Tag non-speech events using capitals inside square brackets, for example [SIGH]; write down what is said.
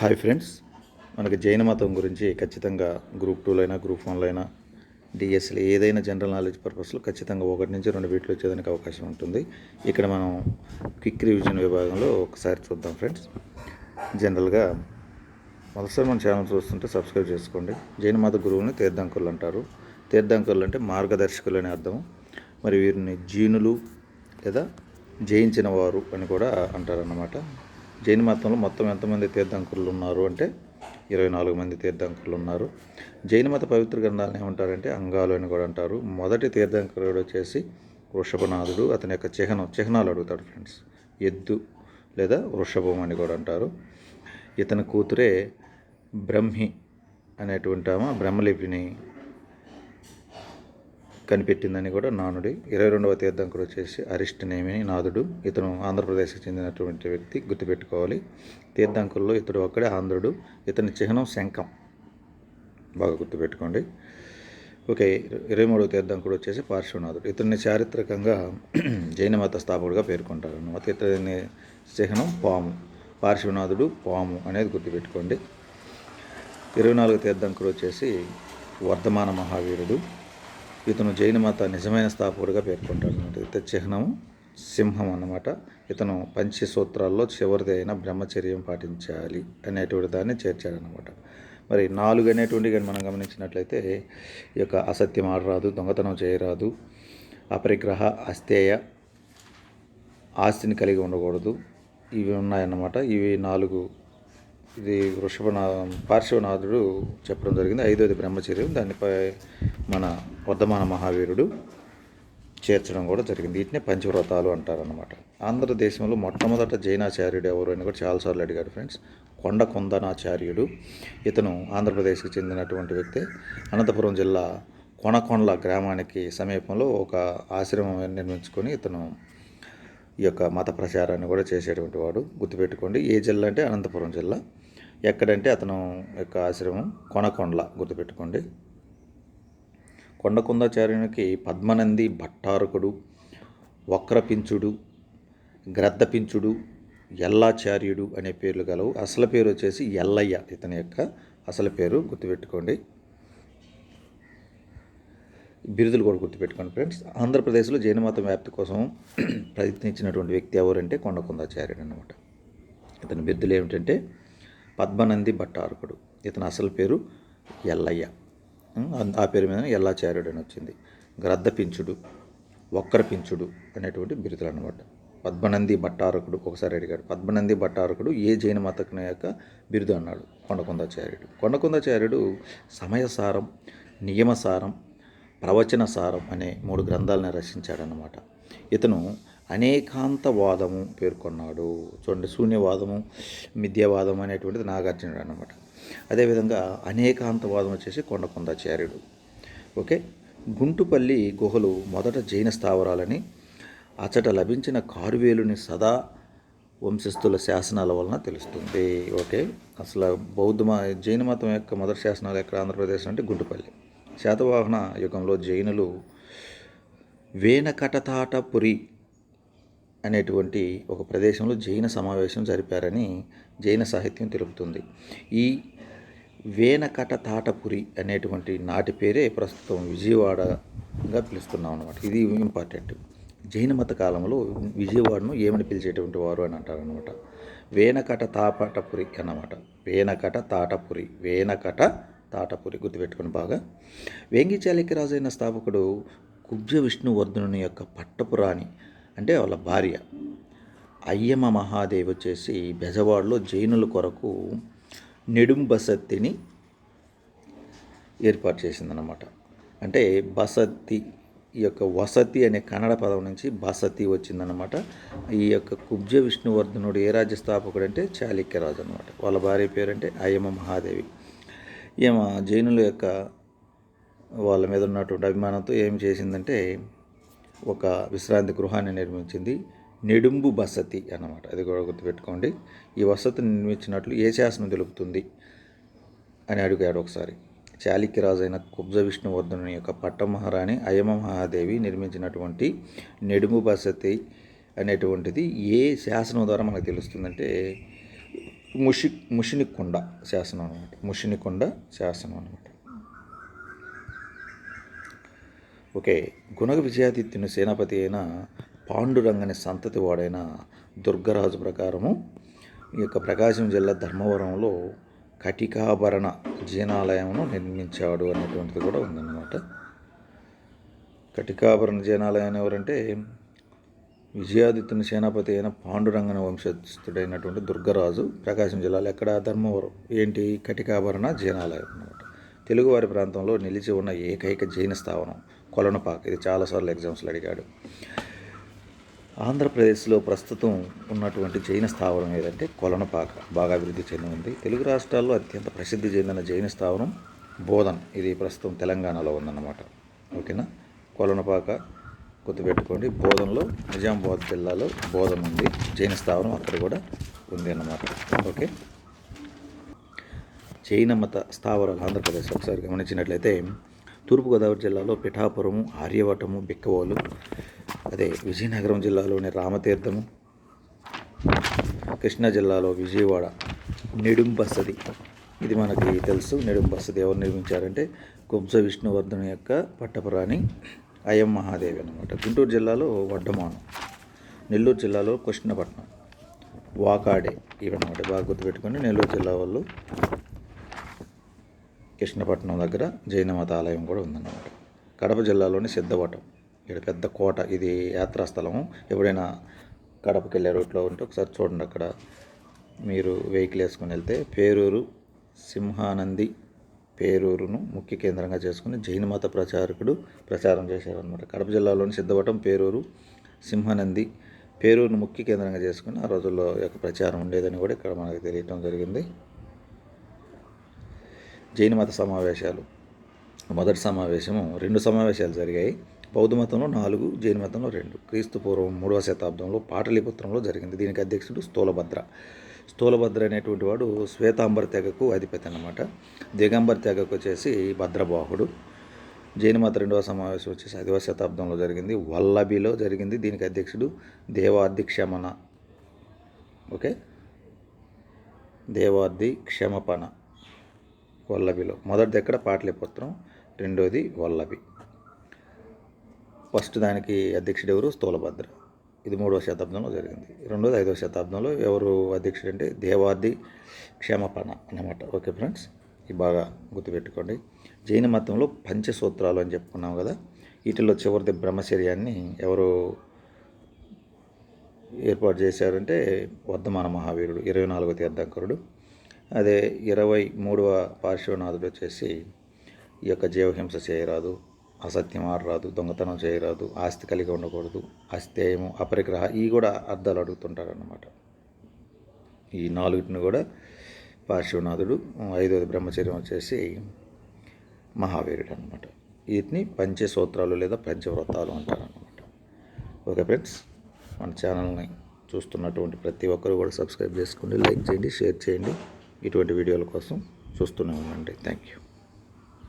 Hi friends. మనకి జైన మతం గురించి ఖచ్చితంగా గ్రూప్ టూలో అయినా గ్రూప్ వన్లో అయినా డిఎస్లో ఏదైనా జనరల్ నాలెడ్జ్ పర్పస్లో ఖచ్చితంగా ఒకటి నుంచి రెండు వీటిలో వచ్చేదానికి అవకాశం ఉంటుంది. ఇక్కడ మనం క్విక్ రివిజన్ విభాగంలో ఒకసారి చూద్దాం ఫ్రెండ్స్. జనరల్గా మొదటిసారి మన ఛానల్ చూస్తుంటే సబ్స్క్రైబ్ చేసుకోండి. జైన మత గురువుని తీర్థంకులు అంటారు. తీర్థంకులు అంటే మార్గదర్శకులు అని అర్థం. మరి వీరిని జీనులు లేదా జయించిన వారు అని కూడా అంటారన్నమాట. జైన మతంలో మొత్తం ఎంతమంది తీర్థంకులు ఉన్నారు అంటే ఇరవై నాలుగు మంది తీర్థంకులు ఉన్నారు జైన మత పవిత్ర గ్రంథాలను ఏమంటారంటే అంగాలు అని కూడా అంటారు. మొదటి తీర్థంకరుడు వచ్చేసి వృషభనాథుడు. అతని యొక్క చిహ్నం చిహ్నాలు అడుగుతాడు ఫ్రెండ్స్ ఎద్దు లేదా వృషభం అని కూడా అంటారు. ఇతని కూతురే బ్రహ్మి అనేటువంటి ఆమె బ్రహ్మలిపిని కనిపెట్టిందని కూడా నానుడి ఇరవై రెండవ తీర్థంకుడు వచ్చేసి అరిష్టనేమి నాథుడు ఇతను ఆంధ్రప్రదేశ్కి చెందినటువంటి వ్యక్తి గుర్తుపెట్టుకోవాలి. తీర్థంకుల్లో ఇతడు ఒక్కడే ఆంధ్రుడు ఇతని చిహ్నం శంఖం. బాగా గుర్తుపెట్టుకోండి. ఓకే ఇరవై మూడవ తీర్థంకుడు వచ్చేసి పార్శ్వనాథుడు. ఇతన్ని చారిత్రకంగా [CLEARS THROAT] జైన మత స్థాపకుడిగా పేర్కొంటారు అన్నమాట ఇతని చిహ్నం పాము పార్శ్వనాథుడు పాము అనేది గుర్తుపెట్టుకోండి. ఇరవై నాలుగు తీర్థంకుడు వచ్చేసి వర్ధమాన మహావీరుడు ఇతను జైన మత నిజమైన స్థాపకుడిగా పేర్కొంటాడు అనమాట. ఇతని చిహ్నం సింహం అన్నమాట. ఇతను పంచసూత్రాల్లో చివరిది అయిన బ్రహ్మచర్యం పాటించాలి అనేటువంటి దాన్ని చేర్చాడనమాట. మరి నాలుగు అనేటువంటి కానీ మనం గమనించినట్లయితే ఈ యొక్క అసత్యం ఆడరాదు దొంగతనం చేయరాదు అపరిగ్రహ అస్థేయ ఆస్తిని కలిగి ఉండకూడదు. ఇవి ఉన్నాయన్నమాట. ఇవి నాలుగు ఇది వృషభనా పార్శ్వనాథుడు చెప్పడం జరిగింది. ఐదోది బ్రహ్మచర్యం దానిపై మన వర్ధమాన మహావీరుడు చేర్చడం కూడా జరిగింది. వీటినే పంచవ్రతాలు అంటారనమాట ఆంధ్రదేశంలో మొట్టమొదట జైనాచార్యుడు ఎవరు అని కూడా చాలాసార్లు అడిగాడు ఫ్రెండ్స్. కొండ కొందనాచార్యుడు. ఇతను ఆంధ్రప్రదేశ్కి చెందినటువంటి వ్యక్తి. అనంతపురం జిల్లా కొనకొండల గ్రామానికి సమీపంలో ఒక ఆశ్రమం నిర్మించుకొని ఇతను ఈ యొక్క మత ప్రచారాన్ని కూడా చేసేటువంటి వాడు. గుర్తుపెట్టుకోండి ఏ జిల్లా అంటే అనంతపురం జిల్లా. ఎక్కడంటే అతను యొక్క ఆశ్రమం కొనకొండల గుర్తుపెట్టుకోండి. కొండకుందాచార్యునికి పద్మనంది భట్టారకుడు వక్రపించుడు గ్రద్దపించుడు ఎల్లాచార్యుడు అనే పేర్లు గలవు. అసలు పేరు వచ్చేసి ఎల్లయ్య ఇతని యొక్క అసలు పేరు గుర్తుపెట్టుకోండి. బిరుదులు కూడా గుర్తుపెట్టుకోండి ఫ్రెండ్స్. ఆంధ్రప్రదేశ్లో జైన మతం వ్యాప్తి కోసం ప్రయత్నించినటువంటి వ్యక్తి ఎవరంటే కొండకుందాచార్యుడు అనమాట ఇతని బిరుదులు ఏమిటంటే పద్మనంది భట్టారకుడు. ఇతని అసలు పేరు ఎల్లయ్య. ఆ పేరు మీద ఎల్లాచార్యుడు అని వచ్చింది. గ్రద్దపించుడు వక్రపించుడు అనేటువంటి బిరుదులు అనమాట పద్మనంది భట్టారకుడు ఒకసారి అడిగాడు. పద్మనంది భట్టారకుడు ఏ జైన మతకుని యొక్క బిరుదు అన్నాడు కొండకుందాచార్యుడు కొండకుందాచార్యుడు సమయసారం నియమసారం ప్రవచన సారం అనే మూడు గ్రంథాలను రచించాడనమాట ఇతను అనేకాంతవాదము పేర్కొన్నాడు. చూడండి శూన్యవాదము మిథ్యావాదం అనేటువంటిది నాగార్జునుడు అనమాట అదేవిధంగా అనేకాంతవాదం వచ్చేసి కొండకొందాచార్యుడు. ఓకే? గుంటుపల్లి గుహలు మొదట జైన స్థావరాలని అచట లభించిన కారువేలుని సదా వంశస్థుల శాసనాల వలన తెలుస్తుంది. ఓకే? అసలు బౌద్ధ జైన మతం యొక్క మొదటి శాసనాలు ఎక్కడ? ఆంధ్రప్రదేశ్ అంటే గుంటుపల్లి. శాతవాహన యుగంలో జైనులు వేణకటతాటపురి అనేటువంటి ఒక ప్రదేశంలో జైన సమావేశం జరిపారని జైన సాహిత్యం తెలుపుతుంది. ఈ వేనకట తాటపురి అనేటువంటి నాటి పేరే ప్రస్తుతం విజయవాడగా పిలుస్తున్నాం అనమాట ఇది ఇంపార్టెంట్. జైన మత కాలంలో విజయవాడను ఏమని పిలిచేటువంటి వారు అని అంటారనమాట వేనకట తాపటపురి అన్నమాట. వేనకట తాటపురి వేనకట తాటపురి గుర్తుపెట్టుకుని బాగా. వేంగి చాళక్యరాజైన స్థాపకుడు కుబ్జ విష్ణువర్ధనుని యొక్క పట్టపురాణి అంటే వాళ్ళ భార్య. అయ్యమ్మ మహాదేవి వచ్చేసి బెజవాడలో జైనుల కొరకు నెడుం బసత్తిని ఏర్పాటు చేసిందనమాట అంటే బసత్తి ఈ యొక్క వసతి అనే కన్నడ పదం నుంచి బసతి వచ్చిందనమాట ఈ యొక్క కుబ్జ విష్ణువర్ధనుడు ఏ రాజ్య స్థాపకుడు అంటే చాళుక్యరాజు అనమాట వాళ్ళ భార్య పేరు అంటే అయ్యమ్మ మహాదేవి. ఈమె జైనుల యొక్క వాళ్ళ మీద ఉన్నటువంటి అభిమానంతో ఏం చేసిందంటే ఒక విశ్రాంతి గృహాన్ని నిర్మించింది నెడుంబు బసతి అన్నమాట. అది కూడా గుర్తుపెట్టుకోండి. ఈ వసతిని నిర్మించినట్లు ఏ శాసనం తెలుపుతుంది అని అడిగాడు ఒకసారి. చాళుక్యరాజు అయిన కుబ్జ విష్ణువర్ధనుని యొక్క పట్టమహారాణి అయమ మహాదేవి నిర్మించినటువంటి నెడుము బసతి అనేటువంటిది ఏ శాసనం ద్వారా మనకు తెలుస్తుందంటే ముషి ముషినికొండ శాసనం అనమాట ముషినికొండ శాసనం అనమాట ఓకే గుణగ విజయాదిత్యుని సేనాపతి అయిన పాండురంగని సంతతి వాడైన దుర్గరాజు ప్రకారము ఈ యొక్క ప్రకాశం జిల్లా ధర్మవరంలో కటికాభరణ జీనాలయమును నిర్మించాడు అనేటువంటిది కూడా ఉందన్నమాట. కటికాభరణ జీనాలయం ఎవరంటే విజయాదిత్యుని సేనాపతి అయిన పాండురంగన వంశస్థుడైనటువంటి దుర్గరాజు ప్రకాశం జిల్లాలో ఎక్కడ? ధర్మవరం. ఏంటి? కటికాభరణ జీనాలయం అన్నమాట. తెలుగువారి ప్రాంతంలో నిలిచి ఉన్న ఏకైక జైన స్థావరం. కొలనపాక్. ఇది చాలాసార్లు ఎగ్జామ్స్లో అడిగాడు. ఆంధ్రప్రదేశ్లో ప్రస్తుతం ఉన్నటువంటి జైన స్థావరం ఏదంటే కొలనపాక. బాగా అభివృద్ధి చెంది ఉంది. తెలుగు రాష్ట్రాల్లో అత్యంత ప్రసిద్ధి చెందిన జైన స్థావరం బోధన్. ఇది ప్రస్తుతం తెలంగాణలో ఉందన్నమాట. ఓకేనా? కొలనపాక గుర్తుపెట్టుకోండి. బోధనలో నిజామాబాద్ జిల్లాలో బోధన ఉంది. జైన స్థావరం అక్కడ కూడా ఉంది అన్నమాట. ఓకే? జైన మత స్థావరాలు ఆంధ్రప్రదేశ్ ఒకసారి గమనించినట్లయితే తూర్పుగోదావరి జిల్లాలో పిఠాపురము ఆర్యవటము బిక్కవోలు అదే విజయనగరం జిల్లాలోని రామతీర్థము కృష్ణా జిల్లాలో విజయవాడ నెడుంబసది. ఇది మనకి తెలుసు. నెడుంబసది ఎవరు నిర్మించారంటే కుబ్జ విష్ణువర్ధన్ యొక్క పట్టపురాణి అయం మహాదేవి అన్నమాట. గుంటూరు జిల్లాలో వడ్డమానం. నెల్లూరు జిల్లాలో కృష్ణపట్నం. వాకాడే ఇవన్నమాట. బాగా గుర్తుపెట్టుకొని నెల్లూరు జిల్లా వాళ్ళు కృష్ణపట్నం దగ్గర జైన మత ఆలయం కూడా ఉందన్నమాట. కడప జిల్లాలోని సిద్ధవటం. ఇక్కడ పెద్ద కోట. ఇది యాత్రా స్థలము. ఎప్పుడైనా కడపకి వెళ్ళే రూట్లో ఉంటే ఒకసారి చూడండి అక్కడ. మీరు వెహికల్ వేసుకుని వెళ్తే పేరూరు సింహానంది పేరూరును ముఖ్య కేంద్రంగా చేసుకుని జైన మత ప్రచారకుడు ప్రచారం చేశారనమాట కడప జిల్లాలోని సిద్ధవటం పేరూరు సింహానంది పేరూరును ముఖ్య కేంద్రంగా చేసుకుని ఆ రోజుల్లో యొక్క ప్రచారం ఉండేదని కూడా ఇక్కడ మనకు తెలియటం జరిగింది. జైన మత సమావేశాలు. మొదటి సమావేశము రెండు సమావేశాలు జరిగాయి. బౌద్ధ మతంలో నాలుగు జైన మతంలో రెండు. క్రీస్తు పూర్వం మూడవ శతాబ్దంలో పాటలీపుత్రంలో జరిగింది. దీనికి అధ్యక్షుడు స్థూలభద్ర. స్థూలభద్ర అనేటువంటి వాడు శ్వేతాంబర తెగకు అధిపతి అనమాట దిగంబర తెగకు వచ్చేసి భద్రబాహుడు. జైన మత రెండవ సమావేశం వచ్చేసి ఐదవ శతాబ్దంలో జరిగింది. వల్లభిలో జరిగింది. దీనికి అధ్యక్షుడు దేవాది క్షమణ ఓకే? దేవాది క్షమపణ వల్లభిలో. మొదటిది ఎక్కడ? పాటలిపుత్రం. రెండోది వల్లభి. ఫస్ట్ దానికి అధ్యక్షుడు ఎవరు? స్థూలభద్ర. ఇది మూడవ శతాబ్దంలో జరిగింది. రెండోది ఐదవ శతాబ్దంలో ఎవరు అధ్యక్షుడు అంటే దేవాది క్షేమపణ అన్నమాట. ఓకే ఫ్రెండ్స్ ఇది బాగా గుర్తుపెట్టుకోండి. జైన మతంలో పంచసూత్రాలు అని చెప్పుకున్నాం కదా వీటిలో చివరిది బ్రహ్మచర్యాన్ని ఎవరు ఏర్పాటు చేశారంటే వర్ధమాన మహావీరుడు ఇరవై నాలుగో తీర్థంకరుడు. అదే ఇరవై మూడవ పార్శ్వనాథుడు వచ్చేసి ఈ యొక్క జీవహింస చేయరాదు అసత్యం ఆడరాదు దొంగతనం చేయరాదు ఆస్తి కలిగి ఉండకూడదు అస్థేయము అపరిగ్రహ ఈ కూడా అర్థాలు అడుగుతుంటారన్నమాట. ఈ నాలుగుటిని కూడా పార్శ్వనాథుడు ఐదవది బ్రహ్మచర్యం వచ్చేసి మహావీరుడు అనమాట వీటిని పంచసూత్రాలు లేదా పంచవ్రతాలు అంటారు అనమాట ఓకే ఫ్రెండ్స్ మన ఛానల్ని చూస్తున్నటువంటి ప్రతి ఒక్కరు కూడా సబ్స్క్రైబ్ చేసుకోండి లైక్ చేయండి షేర్ చేయండి. ఇటువంటి వీడియోల కోసం చూస్తూనే ఉండండి. Thank you